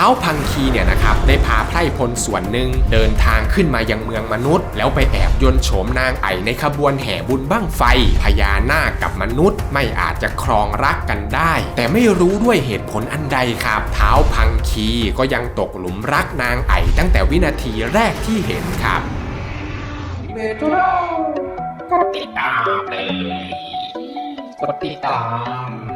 ท้าวพังคีเนี่ยนะครับได้พาไพร่พลส่วนหนึ่งเดินทางขึ้นมายังเมืองมนุษย์ แล้วไปแอบยนโฉมนางไอในขบวนแห่บุญบั้งไฟพญานาคกับมนุษย์ไม่อาจจะครองรักกันได้ แต่ไม่รู้ด้วยเหตุผลอันใดครับเท้าพังคีก็ยังตกหลุมรักนางไอตั้งแต่วินาทีแรกที่เห็นครับเมโทรกดติดตามเลยกดติดตาม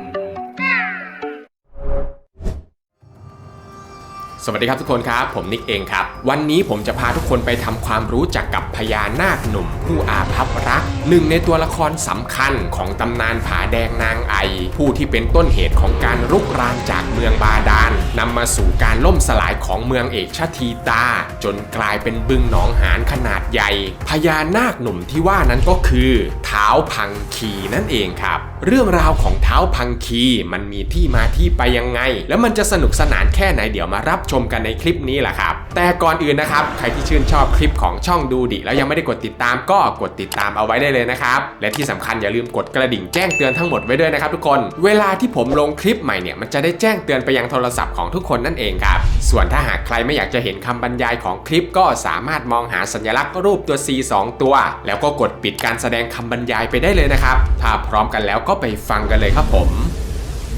สวัสดีครับทุกคนครับ ผมนิกเองครับ วันนี้ผมจะพาทุกคนไปทำความรู้จักกับพญานาคหนุ่ม ผู้อาภัพรัก หนึ่งในตัวละครสำคัญของตำนานผาแดงนางไอ ผู้ที่เป็นต้นเหตุของการรุกรานจากเมืองบาดาลนำมาสู่การล่มสลายของเมืองเอกชทีตา จนกลายเป็นบึงหนองหานขนาดใหญ่ พญานาคหนุ่มที่ว่านั้นก็คือเท้าพังคีนั่นเองครับ เรื่องราวของเท้าพังคีมันมีที่มาที่ไปยังไง แล้วมันจะสนุกสนานแค่ไหนเดี๋ยวมารับชมกันในคลิปนี้แหละครับ แต่ก่อนอื่นนะครับ ใครที่ชื่นชอบคลิปของช่องดูดิแล้วยังไม่ได้กดติดตามก็กดติดตามเอาไว้ได้เลยนะครับ และที่สำคัญอย่าลืมกดกระดิ่งแจ้งเตือนทั้งหมดไว้ด้วยนะครับทุกคน เวลาที่ผมลงคลิปใหม่เนี่ยมันจะได้แจ้งเตือนไปยังโทรศัพท์ของทุกคนนั่นเองครับ ส่วนถ้าหากใครไม่อยากจะเห็นคำบรรยายของคลิปก็สามารถมองหาสัญลักษณ์รูปตัว C 2 ตัว แล้วก็กดปิดการแสดงคำบรรยายไปได้เลยนะครับ ถ้าพร้อมกันแล้วก็ไปฟังกันเลยครับผม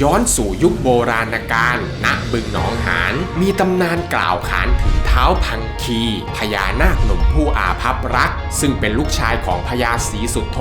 ย้อนสู่ยุคโบราณกาลณบึงหนองหาน มีตำนานกล่าวขานถึงเท้าพังคี พญานาคหนุ่มผู้อาภัพรัก ซึ่งเป็นลูกชายของพญาศรีสุโธ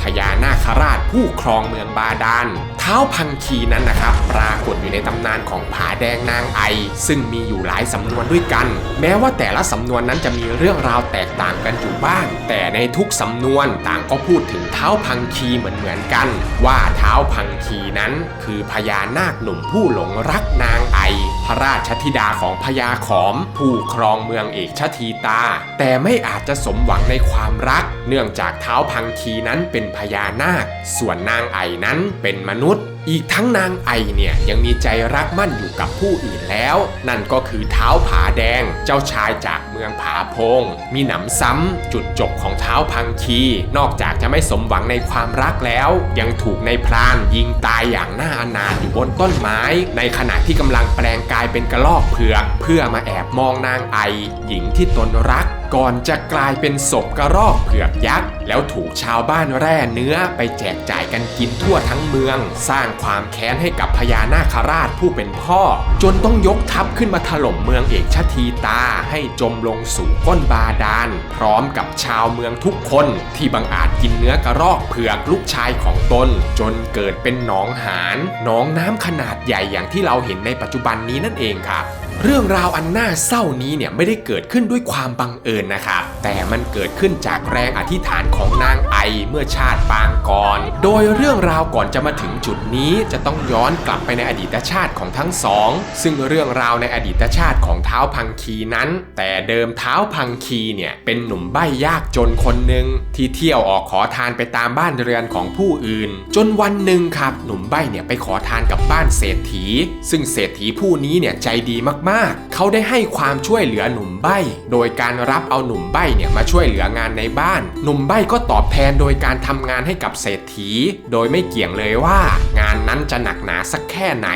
พญานาคราชผู้ครองเมืองบาดาลเท้าพังคีนั้นนะครับ ปรากฏอยู่ในตำนานของผาแดงนางไอ ซึ่งมีอยู่หลายสำนวนด้วยกัน แม้ว่าแต่ละสำนวนนั้นจะมีเรื่องราวแตกต่างกันอยู่บ้าง แต่ในทุกสำนวนต่างก็พูดถึงเท้าพังคีเหมือนเหมือนกัน ว่าเท้าพังคีนั้นคือพญานาคหนุ่มผู้หลงรักนางไอ พระราชธิดาของพญาขอม ผู้ครองเมืองเอกชทีตา แต่ไม่อาจจะสมหวังในความรัก เนื่องจากเท้าพังคีนั้นเป็นพญานาค ส่วนนางไอนั้นเป็นมนุษย์อีกทั้งนางไอเนี่ยยังมีใจรักมั่นอยู่กับผู้อื่นแล้ว นั่นก็คือเท้าผาแดงเจ้าชายจาก มืองผาพง มีหนำซ้ำจุดจบของเท้าพังคี นอกจากจะไม่สมหวังในความรักแล้ว ยังถูกในพรานยิงตายอย่างน่าอนาถอยู่บนต้นไม้ ในขณะที่กำลังแปลงกายเป็นกระลอกเผือก เพื่อมาแอบมองนางไอ หญิงที่ตนรักก่อนจะกลายเป็นศพกระรอกเผือกยักษ์ แล้วถูกชาวบ้านแร่เนื้อไปแจกจ่ายกันกินทั่วทั้งเมือง สร้างความแค้นให้กับพญานาคราชผู้เป็นพ่อ จนต้องยกทัพขึ้นมาถล่มเมืองเอกชทีตาให้จมลงสู่ก้นบาดาล พร้อมกับชาวเมืองทุกคนที่บังอาจกินเนื้อกระรอกเผือกลูกชายของตน จนเกิดเป็นหนองหานหนองน้ำขนาดใหญ่อย่างที่เราเห็นในปัจจุบันนี้นั่นเองครับ เรื่องราวอันน่าเศร้านี้เนี่ยไม่ได้เกิดขึ้นด้วยความบังเอิญนะครับแต่มันเกิดขึ้นจากแรงอธิษฐานของนางไอเมื่อชาติปางก่อน โดยเรื่องราวก่อนจะมาถึงจุดนี้จะต้องย้อนกลับไปในอดีตชาติของทั้งสอง ซึ่งเรื่องราวในอดีตชาติของเท้าพังคีนั้น แต่เดิมเท้าพังคีเนี่ยเป็นหนุ่มใบ้ยากจนคนหนึ่งที่เที่ยวออกขอทานไปตามบ้านเรือนของผู้อื่น จนวันหนึ่งครับหนุ่มใบ้เนี่ยไปขอทานกับบ้านเศรษฐี ซึ่งเศรษฐีผู้นี้เนี่ยใจดีมากๆเขาได้ให้ความช่วยเหลือหนุ่มใบ้ โดยการรับเอาหนุ่มใบ้เนี่ยมาช่วยเหลืองานในบ้าน หนุ่มใบ้ก็ตอบแทนโดยการทำงานให้กับเศรษฐี โดยไม่เกี่ยงเลยว่างานนั้นจะหนักหนาสักแค่ไหน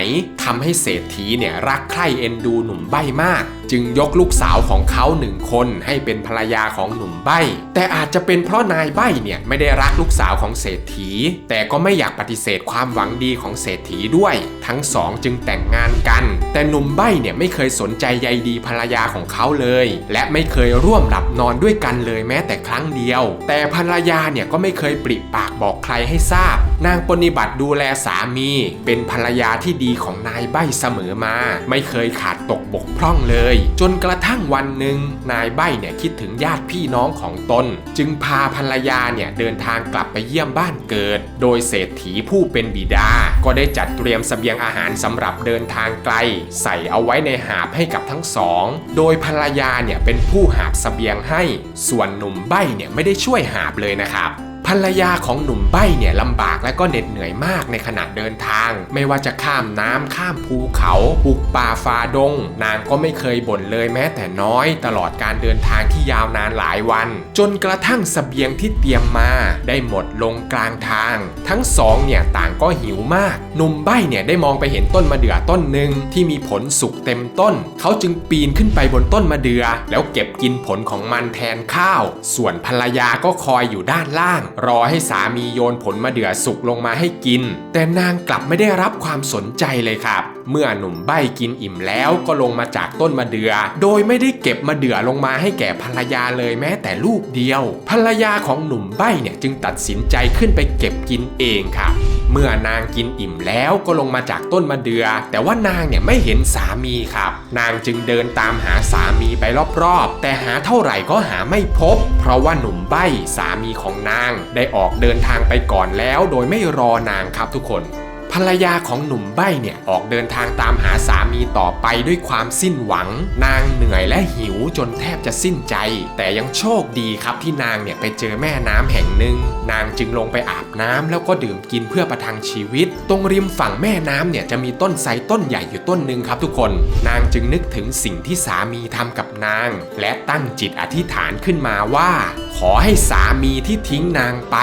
ทำให้เศรษฐีเนี่ยรักใคร่เอ็นดูหนุ่มใบ้มาก จึงยกลูกสาวของเขาหนึ่งคนให้เป็นภรรยาของหนุ่มใบ้ แต่อาจจะเป็นเพราะนายใบ้เนี่ยไม่ได้รักลูกสาวของเศรษฐี แต่ก็ไม่อยากปฏิเสธความหวังดีของเศรษฐีด้วย ทั้งสองจึงแต่งงานกัน แต่หนุ่มใบ้เนี่ยไม่เคยสนใจใยดีภรรยาของเขาเลย และไม่เคยร่วมหลับนอนด้วยกันเลยแม้แต่ครั้งเดียว แต่ภรรยาเนี่ยก็ไม่เคยปริปากบอกใครให้ทราบ นางปฏิบัติดูแลสามี เป็นภรรยาที่ดีของนายใบ้เสมอมา ไม่เคยขาดตกบกพร่องเลย จนกระทั่งวันหนึ่งนายใบ้เนี่ยคิดถึงญาติพี่น้องของตน จึงพาภรรยาเนี่ยเดินทางกลับไปเยี่ยมบ้านเกิด โดยเศรษฐีผู้เป็นบิดา ก็ได้จัดเตรียมสเสบียงอาหารสำหรับเดินทางไกล ใส่เอาไว้ในหาบให้กับทั้งสอง โดยภรรยาเนี่ยเป็นผู้หาบสเสบียงให้ ส่วนหนุ่มใบ้เนี่ยไม่ได้ช่วยหาบเลยนะครับ ภรรยาของหนุ่มใบ้เนี่ยลำบากและก็เหน็ดเหนื่อยมากในขณะเดินทาง ไม่ว่าจะข้ามน้ำข้ามภูเขาบุกป่าฟาดง นางก็ไม่เคยบ่นเลยแม้แต่น้อย ตลอดการเดินทางที่ยาวนานหลายวัน จนกระทั่งเสบียงที่เตรียมมาได้หมดลงกลางทาง ทั้งสองเนี่ยต่างก็หิวมาก หนุ่มใบ้เนี่ยได้มองไปเห็นต้นมะเดื่อต้นหนึ่งที่มีผลสุกเต็มต้น เขาจึงปีนขึ้นไปบนต้นมะเดื่อแล้วเก็บกินผลของมันแทนข้าว ส่วนภรรยาก็คอยอยู่ด้านล่างรอให้สามีโยนผลมะเดื่อสุกลงมาให้กิน แต่นางกลับไม่ได้รับความสนใจเลยครับ เมื่อหนุ่มใบ้กินอิ่มแล้วก็ลงมาจากต้นมะเดื่อโดยไม่ได้เก็บมะเดื่อลงมาให้แก่ภรรยาเลยแม้แต่ลูกเดียว ภรรยาของหนุ่มใบ้เนี่ยจึงตัดสินใจขึ้นไปเก็บกินเองครับเมื่อนางกินอิ่มแล้วก็ลงมาจากต้นมะเดื่อแต่ว่านางเนี่ยไม่เห็นสามีครับ นางจึงเดินตามหาสามีไปรอบๆ แต่หาเท่าไหร่ก็หาไม่พบ เพราะว่าหนุ่มใบ้สามีของนาง ได้ออกเดินทางไปก่อนแล้วโดยไม่รอนางครับทุกคน ภรรยาของหนุ่มใบ้เนี่ยออกเดินทางตามหาสามีต่อไปด้วยความสิ้นหวัง นางเหนื่อยและหิวจนแทบจะสิ้นใจ แต่ยังโชคดีครับที่นางเนี่ยไปเจอแม่น้ำแห่งหนึ่ง นางจึงลงไปอาบน้ำแล้วก็ดื่มกินเพื่อประทังชีวิต ตรงริมฝั่งแม่น้ำเนี่ยจะมีต้นไทรต้นใหญ่อยู่ต้นหนึ่งครับทุกคน นางจึงนึกถึงสิ่งที่สามีทำกับนาง และตั้งจิตอธิษฐานขึ้นมาว่า ขอให้สามีที่ทิ้งนางไป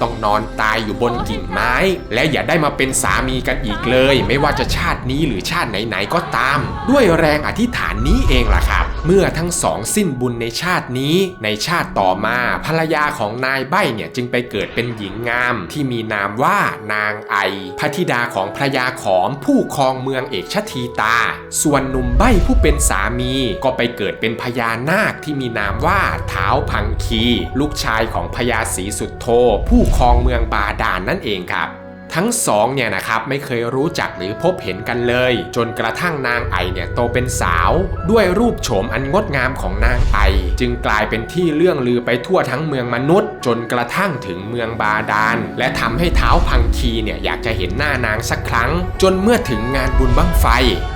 ต้องนอนตายอยู่บนกิ่งไม้ และอย่าได้มาเป็นสามีกันอีกเลย ไม่ว่าจะชาตินี้หรือชาติไหนๆก็ตาม ด้วยแรงอธิษฐานนี้เองล่ะครับ เมื่อทั้งสองสิ้นบุญในชาตินี้ ในชาติต่อมาภรรยาของนายใบ้เนี่ยจึงไปเกิดเป็นหญิงงาม ที่มีนามว่านางไอ พระธิดาของพระยาขอมผู้ครองเมืองเอกชทีตา ส่วนหนุ่มใบ้ผู้เป็นสามีก็ไปเกิดเป็นพญานาคที่มีนามว่าเท้าพังคี ลูกชายของพญาศรีสุดโทผู้ครองเมืองบาดาลนนั่นเองครับ ทั้งสองเนี่ยนะครับไม่เคยรู้จักหรือพบเห็นกันเลย จนกระทั่งนางไอเนี่ยโตเป็นสาว ด้วยรูปโฉมอันงดงามของนางไอ จึงกลายเป็นที่เรื่องลือไปทั่วทั้งเมืองมนุษย์ จนกระทั่งถึงเมืองบาดาล และทำให้เท้าพังคีเนี่ยอยากจะเห็นหน้านางสักครั้ง จนเมื่อถึงงานบุญบั้งไฟ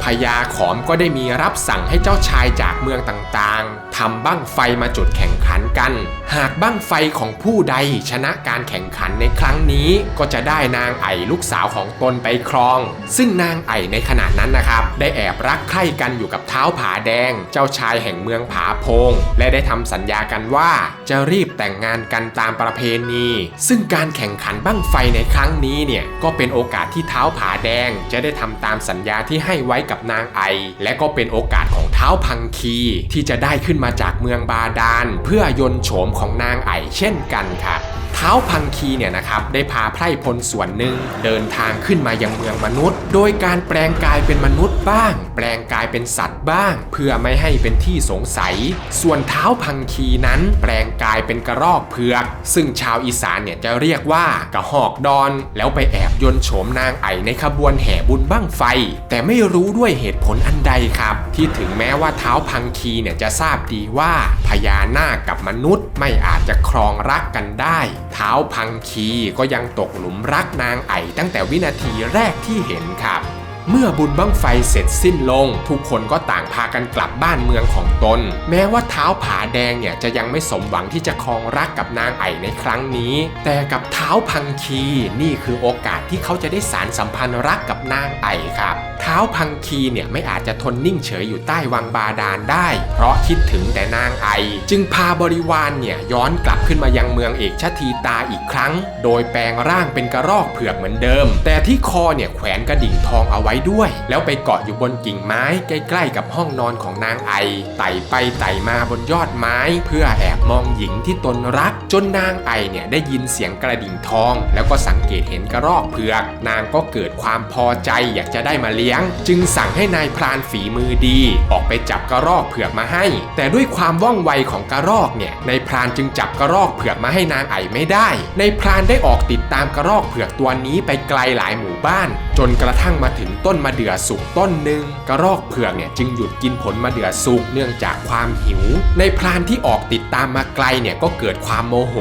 พญาขอมก็ได้มีรับสั่งให้เจ้าชายจากเมืองต่างๆทำบั้งไฟมาจุดแข่งขันกัน หากบั้งไฟของผู้ใดชนะการแข่งขันในครั้งนี้ ก็จะได้นางไอลูกสาวของตนไปครอง ซึ่งนางไอในขณะนั้นนะครับ ได้แอบรักใคร่กันอยู่กับเท้าผาแดง เจ้าชายแห่งเมืองผาพง และได้ทำสัญญากันว่าจะรีบแต่งงานกันตามประเพณี ซึ่งการแข่งขันบั้งไฟในครั้งนี้เนี่ยก็เป็นโอกาสที่เท้าผาแดงจะได้ทำตามสัญญาที่ให้ไว้กับนางไอ และก็เป็นโอกาสของเท้าพังคีที่จะได้ขึ้นมาจากเมืองบาดาลเพื่อยนโฉมของนางไอเช่นกันครับ ท้าพังคีเนี่ยนะครับได้พาไพร่พลส่วนหนึ่งเดินทางขึ้นมายังเมืองมนุษย์ โดยการแปลงกายเป็นมนุษย์บ้าง แปลงกายเป็นสัตว์บ้าง เพื่อไม่ให้เป็นที่สงสัย ส่วนเท้าพังคีนั้นแปลงกายเป็นกระรอกเผือก ซึ่งชาวอีสานเนี่ยจะเรียกว่ากระหอกดอน แล้วไปแอบยนโฉมนางไอในขบวนแห่บุญบั้งไฟ แต่ไม่รู้ด้วยเหตุผลอันใดครับ ที่ถึงแม้ว่าเท้าพังคีเนี่ยจะทราบดีว่าพญานาคกับมนุษย์ไม่อาจจะครองรักกันได้ เท้าพังคีก็ยังตกหลุมรักนางไอตั้งแต่วินาทีแรกที่เห็นครับ เมื่อบุญบั้งไฟเสร็จสิ้นลง ทุกคนก็ต่างพากันกลับบ้านเมืองของตน แม้ว่าเท้าผาแดงเนี่ยจะยังไม่สมหวังที่จะครองรักกับนางไอในครั้งนี้ แต่กับเท้าพังคีนี่คือโอกาสที่เขาจะได้สารสัมพันธ์รักกับนางไอครับเท้าพังคีเนี่ยไม่อาจจะทนนิ่งเฉยอยู่ใต้วังบาดาลได้ เพราะคิดถึงแต่นางไอ จึงพาบริวารเนี่ยย้อนกลับขึ้นมายังเมืองเอกชทีตาอีกครั้ง โดยแปลงร่างเป็นกระรอกเผือกเหมือนเดิม แต่ที่คอเนี่ยแขวนกระดิ่งทองเอาไว้ด้วย แล้วไปเกาะอยู่บนกิ่งไม้ใกล้ ๆ กับห้องนอนของนางไอ ไต่ไปไต่มาบนยอดไม้ เพื่อแอบมองหญิงที่ตนรัก จนนางไอเนี่ยได้ยินเสียงกระดิ่งทอง แล้วก็สังเกตเห็นกระรอกเผือก นางก็เกิดความพอใจอยากจะได้มาเลี้ยง จึงสั่งให้นายพรานฝีมือดี ออกไปจับกระรอกเผือกมาให้ แต่ด้วยความว่องไวของกระรอกเนี่ยนายพรานจึงจับกระรอกเผือกมาให้นางไอไม่ได้นายพรานได้ออกติดตามกระรอกเผือกตัวนี้ไปไกลหลายหมู่บ้าน จนกระทั่งมาถึงต้นมะเดื่อสุกต้นหนึ่งกระรอกเผือกเนี่ยจึงหยุดกินผลมะเดื่อสุกเนื่องจากความหิว ในพรานที่ออกติดตามมาไกลเนี่ยก็เกิดความโมโห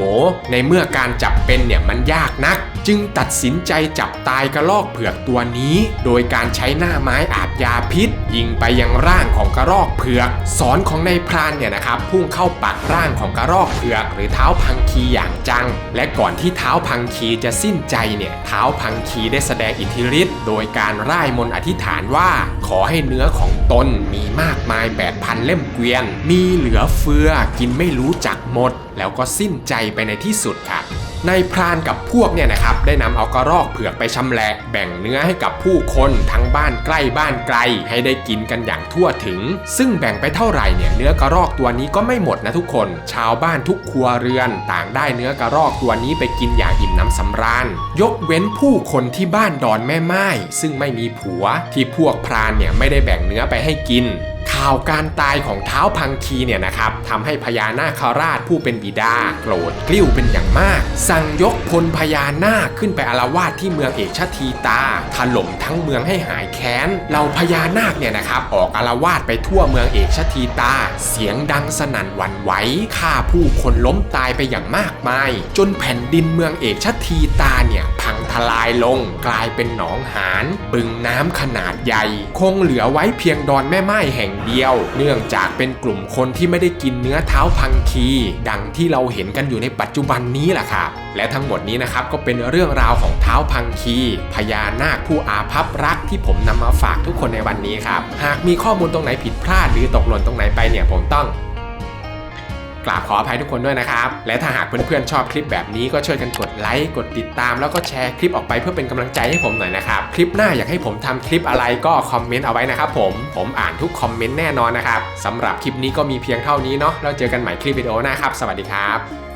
ในเมื่อการจับเป็นเนี่ยมันยากนัก จึงตัดสินใจจับตายกระรอกเผือกตัวนี้ โดยการใช้หน้าไม้อาบยาพิษ ยิงไปยังร่างของกระรอกเผือกสอนของนายพรานเนี่ยนะครับพุ่งเข้าปักร่างของกระรอกเผือกหรือเท้าพังคีอย่างจัง และก่อนที่เท้าพังคีจะสิ้นใจเนี่ยเท้าพังคีได้แสดงอิทธิฤทธิ์โดยการร่ายมนต์อธิษฐานว่า ขอให้เนื้อของตนมีมากมายแบบพันเล่มเกวียน มีเหลือเฟือกินไม่รู้จักหมด แล้วก็สิ้นใจไปในที่สุดครับ นายพรานกับพวกเนี่ยนะครับได้นำเอากระรอกเผือกไปชำแหละแบ่งเนื้อให้กับผู้คนทั้งบ้านใกล้บ้านไกล ให้ได้กินกันอย่างทั่วถึง ซึ่งแบ่งไปเท่าไหร่เนี่ยเนื้อกระรอกตัวนี้ก็ไม่หมดนะทุกคน ชาวบ้านทุกครัวเรือน ต่างได้เนื้อกระรอกตัวนี้ไปกินอย่างอิ่มน้ำสำราญ ยกเว้นผู้คนที่บ้านดอนแม่ไม้ซึ่งไม่มีผัวที่พวกพรานเนี่ยไม่ได้แบ่งเนื้อไปให้กิน ข่าวการตายของเท้าพังคีเนี่ยนะครับทำให้พญานาคราชผู้เป็นบิดา โกรธกลิ้วเป็นอย่างมาก สั่งยกพลพญานาคขึ้นไปอาละวาดที่เมืองเอกชทีตาถล่มทั้งเมืองให้หายแค้นเหล่าพญานาคเนี่ยนะครับออกอาละวาดไปทั่วเมืองเอกชทีตา เสียงดังสนั่นหวั่นไหวฆ่าผู้คนล้มตายไปอย่างมากมาย จนแผ่นดินเมืองเอกชทีตาเนี่ยพังทลายลง กลายเป็นหนองหานบึงน้ำขนาดใหญ่ คงเหลือไว้เพียงดอนแม่ไม้แห่งเดียว เนื่องจากเป็นกลุ่มคนที่ไม่ได้กินเนื้อเท้าพังคี ดังที่เราเห็นกันอยู่ในปัจจุบันนี้แหละครับและทั้งหมดนี้นะครับก็เป็นเรื่องราวของเท้าพังคีพญานาคผู้อาภัพรักที่ผมนำมาฝากทุกคนในวันนี้ครับ หากมีข้อมูลตรงไหนผิดพลาดหรือตกหล่นตรงไหนไปเนี่ยผมต้อง กราบขออภัยทุกคนด้วยนะครับ และถ้าหากเพื่อนๆชอบคลิปแบบนี้ก็ช่วยกันกดไลค์กดติดตาม แล้วก็แชร์คลิปออกไปเพื่อเป็นกำลังใจให้ผมหน่อยนะครับ คลิปหน้าอยากให้ผมทำคลิปอะไรก็คอมเมนต์เอาไว้นะครับผมผมอ่านทุกคอมเมนต์แน่นอนนะครับสำหรับคลิปนี้ก็มีเพียงเท่านี้เนาะแล้วเจอกันใหม่คลิปวิดีโอหน้าครับ สวัสดีครับ